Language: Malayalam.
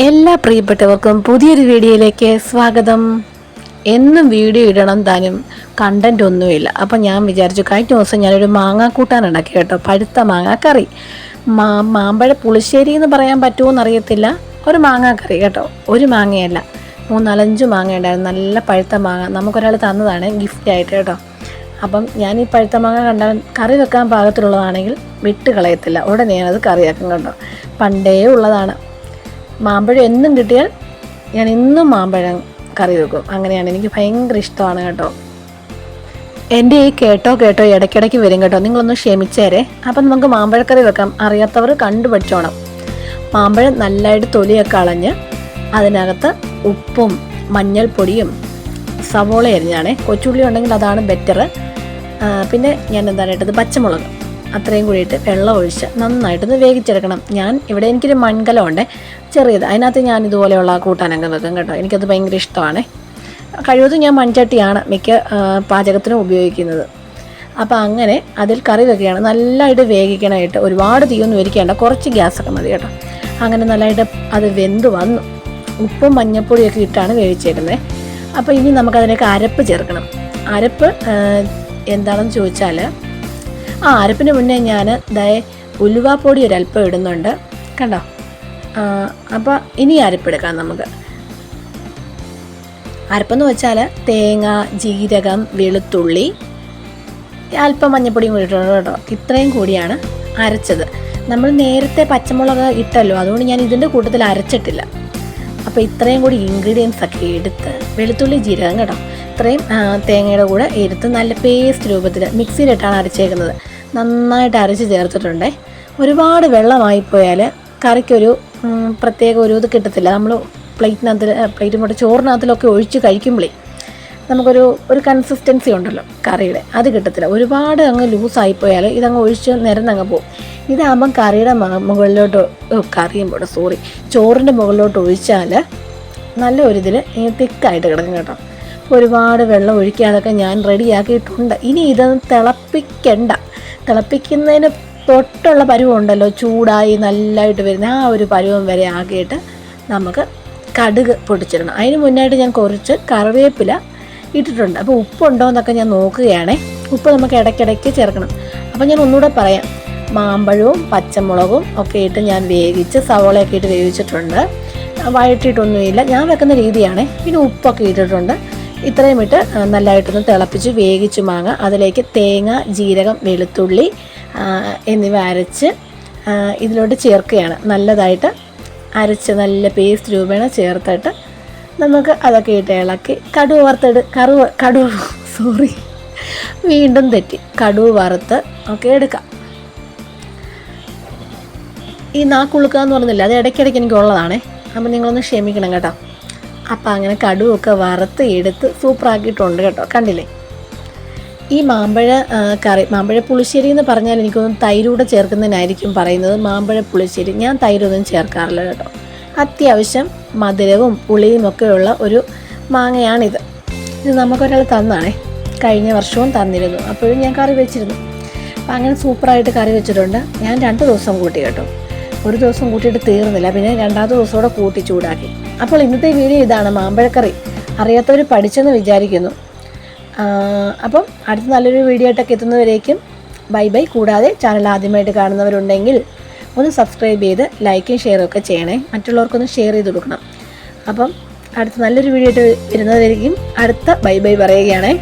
എല്ലാ പ്രിയപ്പെട്ടവർക്കും പുതിയൊരു വീഡിയോയിലേക്ക് സ്വാഗതം. എന്നും വീഡിയോ ഇടണം താനും. കണ്ടന്റ് ഒന്നുമില്ല. അപ്പം ഞാൻ വിചാരിച്ചു കഴിഞ്ഞ ദിവസം ഞാനൊരു മാങ്ങാക്കൂട്ടാൻ ഉണ്ടാക്കി കേട്ടോ. പഴുത്ത മാങ്ങാക്കറി. മാ മാമ്പഴ പുളിശ്ശേരി എന്ന് പറയാൻ പറ്റുമോ എന്നറിയത്തില്ല ഒരു മാങ്ങാക്കറി കേട്ടോ. ഒരു മാങ്ങയല്ല. മൂന്നാലഞ്ച് മാങ്ങ ഉണ്ടായിരുന്നു. നല്ല പഴുത്ത മാങ്ങ. നമുക്കൊരാൾ തന്നതാണ് ഗിഫ്റ്റ് ആയിട്ട് കേട്ടോ. അപ്പം ഞാൻ ഈ പഴുത്ത മാങ്ങ കണ്ട കറി വെക്കാൻ പാകത്തിലുള്ളതാണെങ്കിൽ വിട്ട് കളയത്തില്ല. ഉടനെ ഞാനത് കറിയാക്കും കേട്ടോ. പണ്ടേ ഉള്ളതാണ്. മാമ്പഴം എന്നും കിട്ടിയാൽ ഞാൻ ഇന്നും മാമ്പഴം കറി വെക്കും. അങ്ങനെയാണ് എനിക്ക് ഭയങ്കര ഇഷ്ടമാണ് കേട്ടോ. എന്റെ ഈ കേട്ടോ കേട്ടോ ഇടയ്ക്കിടയ്ക്ക് വരും കേട്ടോ. നിങ്ങളൊന്ന് ക്ഷമിച്ചേരെ. അപ്പം നമുക്ക് മാമ്പഴക്കറി വെക്കാം. അറിയാത്തവർ കണ്ടുപഠിച്ചോണം. മാമ്പഴം നല്ലതായിട്ട് തൊലിയൊക്കെ കളഞ്ഞ് അതിനകത്ത് ഉപ്പും മഞ്ഞൾപ്പൊടിയും സവോള എരിഞ്ഞാണേ കൊച്ചുള്ളി ഉണ്ടെങ്കിൽ അതാണ് ബെറ്റർ പിന്നെ ഞാൻ എന്താണ് ഇട്ടത്? പച്ചമുളക്. അത്രയും കൂടിയിട്ട് വെള്ളം ഒഴിച്ച് നന്നായിട്ടൊന്ന് വേവിച്ചെടുക്കണം. ഞാൻ ഇവിടെ എനിക്കൊരു മൺകലം ഉണ്ട്. ചെറിയത്. അതിനകത്ത് ഞാൻ ഇതുപോലെയുള്ള കൂട്ടാനൊക്കെ വെക്കും കേട്ടോ എനിക്കത് ഭയങ്കര ഇഷ്ടമാണ്. കഴിവതും ഞാൻ മൺചട്ടിയാണ് മിക്ക പാചകത്തിനും ഉപയോഗിക്കുന്നത്. അപ്പോൾ അങ്ങനെ അതിൽ കറി വെക്കുകയാണ്. നല്ലതായിട്ട് വേവിക്കണമായിട്ട് ഒരുപാട് തീയൊന്നും ഒരിക്കേണ്ട കുറച്ച് ഗ്യാസൊക്കെ മതി കേട്ടോ. അങ്ങനെ നല്ലതായിട്ട് അത് വെന്ത് വന്നു. ഉപ്പും മഞ്ഞപ്പൊടിയൊക്കെ ഇട്ടാണ് വേവിച്ചേക്കുന്നത് അപ്പോൾ ഇനി നമുക്കതിലേക്ക് അരപ്പ് ചേർക്കണം. അരപ്പ് എന്താണെന്ന് ചോദിച്ചാൽ ആ അരപ്പിന് മുന്നേ ഞാൻ ദയ ഉലുവാപ്പൊടി ഒരല്പം ഇടുന്നുണ്ട്. കണ്ടോ? അപ്പോൾ ഇനി അരപ്പെടുക്കാം നമുക്ക്. അരപ്പെന്ന് വെച്ചാൽ തേങ്ങ ജീരകം വെളുത്തുള്ളി അല്പം മഞ്ഞപ്പൊടിയും കൂടി ഇട്ടിട്ടുണ്ട് കേട്ടോ. ഇത്രയും കൂടിയാണ് അരച്ചത്. നമ്മൾ നേരത്തെ പച്ചമുളക് ഇട്ടല്ലോ അതുകൊണ്ട് ഞാൻ ഇതിന്റെ കൂട്ടത്തിൽ അരച്ചിട്ടില്ല. അപ്പോൾ ഇത്രയും കൂടി ഇൻഗ്രീഡിയൻസ് ഒക്കെ എടുത്ത് വെളുത്തുള്ളി ജീരകം കേട്ടോ. ഇത്രയും തേങ്ങയുടെ കൂടെ എടുത്ത് നല്ല പേസ്റ്റ് രൂപത്തിൽ മിക്സിയിലിട്ടാണ് അരച്ചേക്കുന്നത്. നന്നായിട്ട് അരച്ച് ചേർത്തിട്ടുണ്ടേ. ഒരുപാട് വെള്ളമായി പോയാൽ കറിക്കൊരു പ്രത്യേക ഒരു ഇത് കിട്ടത്തില്ല. നമ്മൾ പ്ലേറ്റിനകത്ത് പ്ലേറ്റും കൂടെ ചോറിനകത്തിലൊക്കെ ഒഴിച്ച് കഴിക്കുമ്പോഴേ നമുക്കൊരു ഒരു കൺസിസ്റ്റൻസി ഉണ്ടല്ലോ കറിയുടെ. അത് കിട്ടത്തില്ല. ഒരുപാട് അങ്ങ് ലൂസായിപ്പോയാൽ ഇതങ്ങ് ഒഴിച്ച് നിരന്നങ്ങ് പോകും ഇതാകുമ്പം കറിയുടെ മുകളിലോട്ട് കറിയും പോട്ടെ സോറി ചോറിന്റെ മുകളിലോട്ട് ഒഴിച്ചാൽ നല്ല ഒരിതിൽ തിക്കായിട്ട് കിടക്കും കേട്ടോ. ഒരുപാട് വെള്ളം ഒഴിക്കാതൊക്കെ ഞാൻ റെഡിയാക്കിയിട്ടുണ്ട് ഇനി ഇത് തിളപ്പിക്കണ്ട. തിളപ്പിക്കുന്നതിന് തൊട്ടുള്ള പരുവുണ്ടല്ലോ ചൂടായി നല്ലതായിട്ട് വരുന്ന ആ ഒരു പരുവം വരെ ആക്കിയിട്ട് നമുക്ക് കടുക് പൊടിച്ചിടണം. അതിന് മുന്നായിട്ട് ഞാൻ കുറച്ച് കറിവേപ്പില ഇട്ടിട്ടുണ്ട്. അപ്പോൾ ഉപ്പുണ്ടോ എന്നൊക്കെ ഞാൻ നോക്കുകയാണേ. ഉപ്പ് നമുക്ക് ഇടയ്ക്കിടയ്ക്ക് ചേർക്കണം. അപ്പോൾ ഞാൻ ഒന്നുകൂടെ പറയാം. മാമ്പഴവും പച്ചമുളകും ഒക്കെ ഇട്ട് ഞാൻ വേവിച്ച് സവോളയൊക്കെ ഇട്ട് വേവിച്ചിട്ടുണ്ട്. വഴറ്റിയിട്ടൊന്നുമില്ല. ഞാൻ വെക്കുന്ന രീതിയാണേ. പിന്നെ ഉപ്പൊക്കെ ഇട്ടിട്ടുണ്ട്. ഇത്രയും ഇട്ട് നല്ലതായിട്ടൊന്ന് തിളപ്പിച്ച് വേവിച്ച് മാങ്ങ. അതിലേക്ക് തേങ്ങ ജീരകം വെളുത്തുള്ളി എന്നിവ അരച്ച് ഇതിലോട്ട് ചേർക്കുകയാണ്. നല്ലതായിട്ട് അരച്ച് നല്ല പേസ്റ്റ് രൂപേണ ചേർത്തിട്ട് നമുക്ക് അതൊക്കെ ഇട്ട് ഇളക്കി. കടുവ് വറുത്തെടു കറുവ് കടുവ് സോറി വീണ്ടും തെറ്റി. കടുവ് വറുത്ത് ഒക്കെ എടുക്കാം. ഈ നാക്കുളുക്കുക എന്ന് പറഞ്ഞില്ല അത് ഇടയ്ക്കിടയ്ക്ക് എനിക്ക് ഉള്ളതാണേ അപ്പം നിങ്ങളൊന്ന് ക്ഷമിക്കണം കേട്ടോ. അപ്പം അങ്ങനെ കടുവൊക്കെ വറുത്ത് എടുത്ത് സൂപ്പറാക്കിയിട്ടുണ്ട് കേട്ടോ. കണ്ടില്ലേ? ഈ മാമ്പഴ കറി മാമ്പഴ പുളിശ്ശേരി എന്ന് പറഞ്ഞാൽ എനിക്കൊന്നും തൈരൂടെ ചേർക്കുന്നതിനായിരിക്കും പറയുന്നത്. മാമ്പഴ പുളിശ്ശേരി ഞാൻ തൈരൊന്നും ചേർക്കാറില്ല കേട്ടോ. അത്യാവശ്യം മധുരവും പുളിയും ഒക്കെയുള്ള ഒരു മാങ്ങയാണിത്. ഇത് നമുക്കൊരാൾ തന്നാണേ. കഴിഞ്ഞ വർഷവും തന്നിരുന്നു. അപ്പോഴും ഞാൻ കറി വെച്ചിരുന്നു. അപ്പം അങ്ങനെ സൂപ്പറായിട്ട് കറി വെച്ചിട്ടുണ്ട്. ഞാൻ രണ്ട് ദിവസം കൂട്ടി കേട്ടോ. ഒരു ദിവസം കൂട്ടിയിട്ട് തീർന്നില്ല. പിന്നെ രണ്ടാമത്തെ ദിവസം കൂടെ കൂട്ടി ചൂടാക്കി. അപ്പോൾ ഇന്നത്തെ വീഡിയോ ഇതാണ് മാമ്പഴക്കറി. അറിയാത്തവർ പഠിച്ചെന്ന് വിചാരിക്കുന്നു. അപ്പം അടുത്ത നല്ലൊരു വീഡിയോ ആയിട്ടൊക്കെ എത്തുന്നവരേക്കും ബൈ ബൈ. കൂടാതെ ചാനൽ ആദ്യമായിട്ട് കാണുന്നവരുണ്ടെങ്കിൽ ഒന്ന് സബ്സ്ക്രൈബ് ചെയ്ത് ലൈക്കും ഷെയറും ഒക്കെ ചെയ്യണേ. മറ്റുള്ളവർക്കൊന്ന് ഷെയർ ചെയ്ത് കൊടുക്കണം. അപ്പം അടുത്ത നല്ലൊരു വീഡിയോ ആയിട്ട് വരുന്നവരേക്കും അടുത്ത ബൈ ബൈ പറയുകയാണേ.